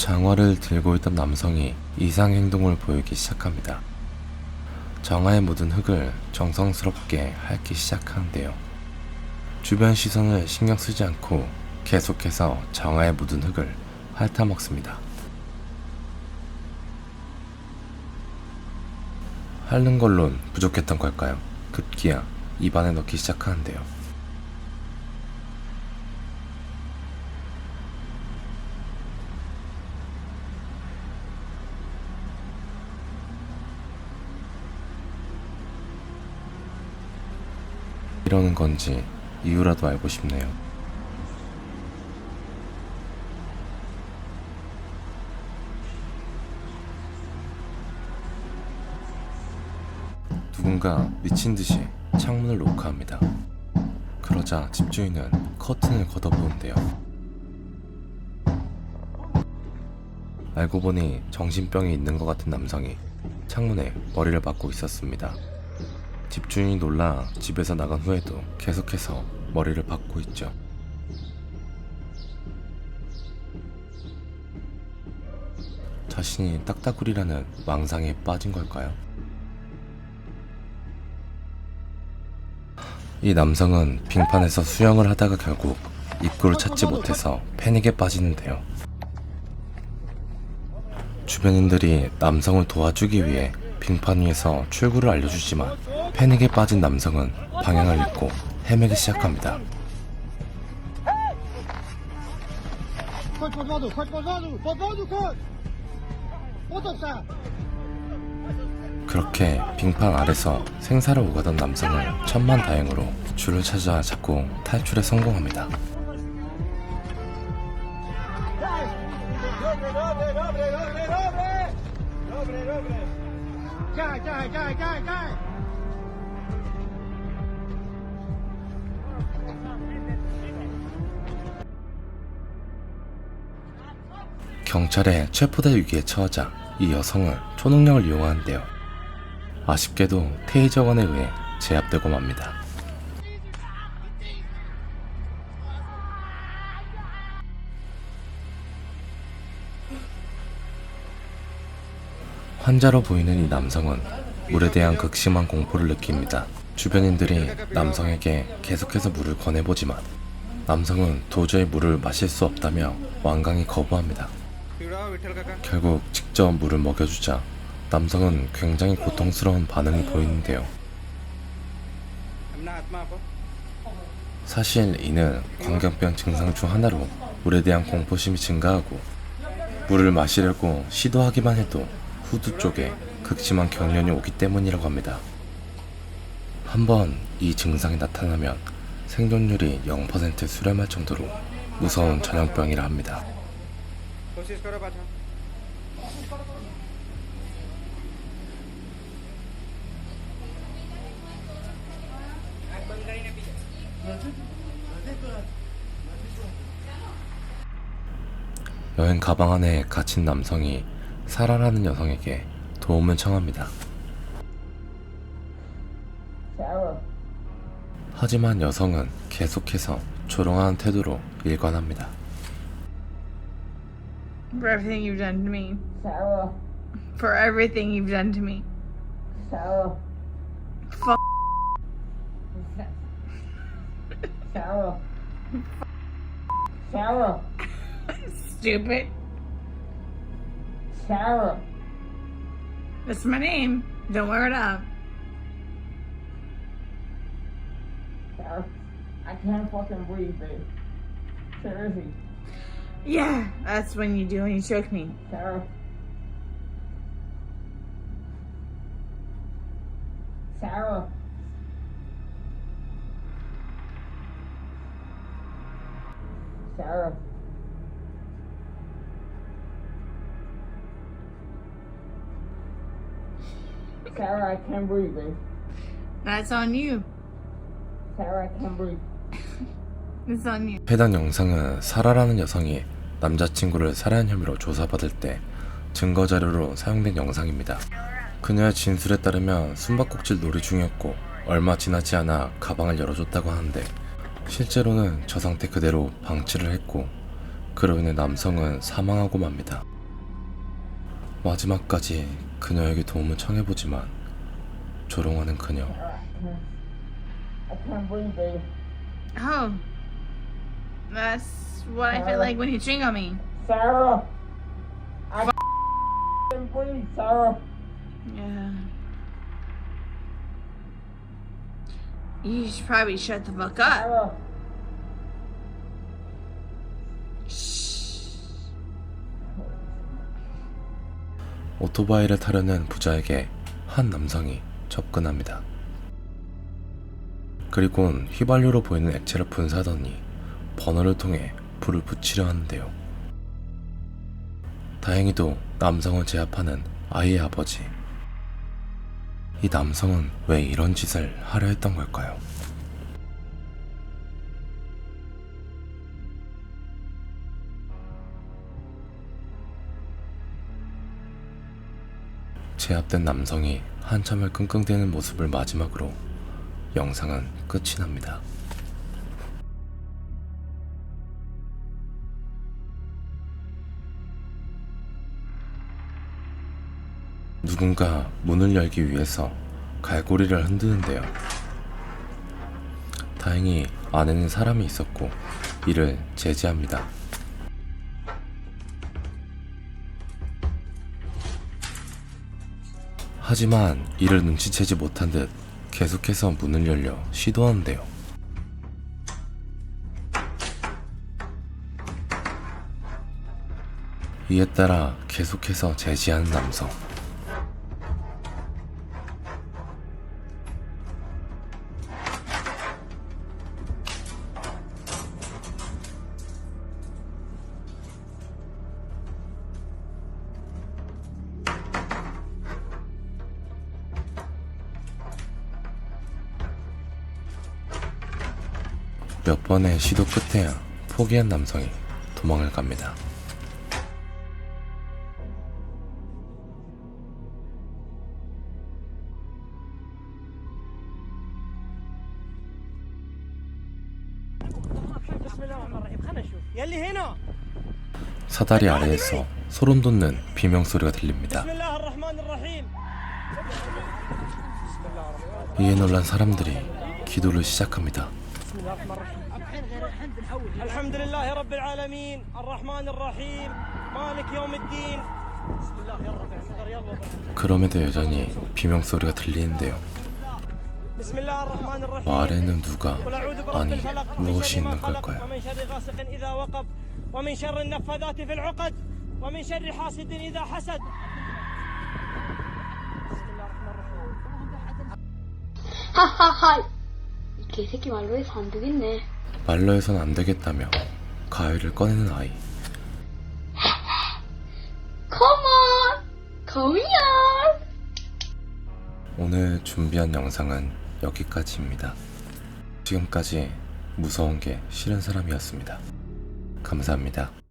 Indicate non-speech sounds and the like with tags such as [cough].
장화를 들고 있던 남성이 이상 행동을 보이기 시작합니다. 장화에 묻은 흙을 정성스럽게 핥기 시작하는데요. 주변 시선을 신경 쓰지 않고 계속해서 장화에 묻은 흙을 핥아먹습니다. 핥는 걸론 부족했던 걸까요? 급기야 입안에 넣기 시작하는데요. 이러는 건지 이유라도 알고 싶네요. 누군가 미친 듯이 창문을 노크합니다. 그러자 집주인은 커튼을 걷어보는데요. 알고 보니 정신병이 있는 것 같은 남성이 창문에 머리를 박고 있었습니다. 집주인이 놀라 집에서 나간 후에도 계속해서 머리를 박고 있죠. 자신이 딱따구리라는 망상에 빠진 걸까요? 이 남성은 빙판에서 수영을 하다가 결국 입구를 찾지 못해서 패닉에 빠지는데요. 주변인들이 남성을 도와주기 위해 빙판 위에서 출구를 알려주지만 패닉에 빠진 남성은 방향을 잃고 헤매기 시작합니다. 그렇게 빙판 아래서 생사를 오가던 남성을 천만 다행으로 줄을 찾아 잡고 탈출에 성공합니다. 경찰의 체포될 위기에 처하자 이 여성을 초능력을 이용하는데요. 아쉽게도 테이저건에 의해 제압되고 맙니다. 환자로 보이는 이 남성은 물에 대한 극심한 공포를 느낍니다. 주변인들이 남성에게 계속해서 물을 권해보지만 남성은 도저히 물을 마실 수 없다며 완강히 거부합니다. 결국 직접 물을 먹여주자 남성은 굉장히 고통스러운 반응을 보이는데요. 사실 이는 광견병 증상 중 하나로 물에 대한 공포심이 증가하고 물을 마시려고 시도하기만 해도 후두 쪽에 극심한 경련이 오기 때문이라고 합니다. 한번 이 증상이 나타나면 생존율이 0% 수렴할 정도로 무서운 전염병이라 합니다. 여행 가방 안에 갇힌 남성이 사라라는 여성에게 도움을 청합니다. 하지만 여성은 계속해서 조롱하는 태도로 일관합니다. For everything you've done to me. Sarah, For everything you've done to me. Sarah, Fuck. Sarah, Sarah, Stupid. Sarah, That's my name. Don't wear it up. Sarah. I can't fucking breathe, babe. Seriously, Yeah, that's when you do when you choke me. Sarah. Sarah. Sarah. Sarah, I can't breathe, babe. That's on you. Sarah, I can't breathe. [laughs] It's on you. 해당 영상은 사라라는 여성이 남자친구를 살해한 혐의로 조사받을 때 증거 자료로 사용된 영상입니다. 그녀의 진술에 따르면 숨바꼭질 놀이 중이었고 얼마 지나지 않아 가방을 열어줬다고 하는데 실제로는 저 상태 그대로 방치를 했고 그로 인해 남성은 사망하고 맙니다. 마지막까지 그녀에게 도움을 청해보지만 조롱하는 그녀. Oh. That's what I feel like when you drink on me. Sarah! I can't breathe, Sarah. Yeah. You should probably shut the fuck up. Sarah. 오토바이를 타려는 부자에게 한 남성이 접근합니다. 그리곤 휘발유로 보이는 액체를 분사하더니 버너를 통해 불을 붙이려 하는데요. 다행히도 남성을 제압하는 아이의 아버지. 이 남성은 왜 이런 짓을 하려 했던 걸까요? 제압된 남성이 한참을 끙끙대는 모습을 마지막으로 영상은 끝이 납니다. 누군가 문을 열기 위해서 갈고리를 흔드는데요. 다행히 안에는 사람이 있었고 이를 제지합니다. 하지만 이를 눈치채지 못한 듯 계속해서 문을 열려 시도하는데요. 이에 따라 계속해서 제지하는 남성. 몇 번의 시도 끝에야 포기한 남성이 도망을 갑니다. 사다리 아래에서 소름 돋는 비명 소리가 들립니다. 이에 놀란 사람들이 기도를 시작합니다. الحمد لله رب العالمين الرحمن الرحيم مالك يوم الدين بسم الله يلا احضر يلا 그럼에도 여전히 비명 소리가 들리는데요. بسم الله الرحمن الرحيم 아래는 누가 قل أعوذ برب 아니 الفلق من 무엇이 شر ما 있는 خلق 걸까요? ومن شر غاسق إذا وقب ومن شر النفاذات في العقد ومن شر حاسد إذا حسد بسم الله الرحمن الرحيم 하하하 이 개새끼 말로 해서 안 되겠네 말로 해선 안 되겠다며 가위를 꺼내는 아이. [laughs] 컴온 컴이야 오늘 준비한 영상은 여기까지입니다. 지금까지 무서운 게 싫은 사람이었습니다. 감사합니다.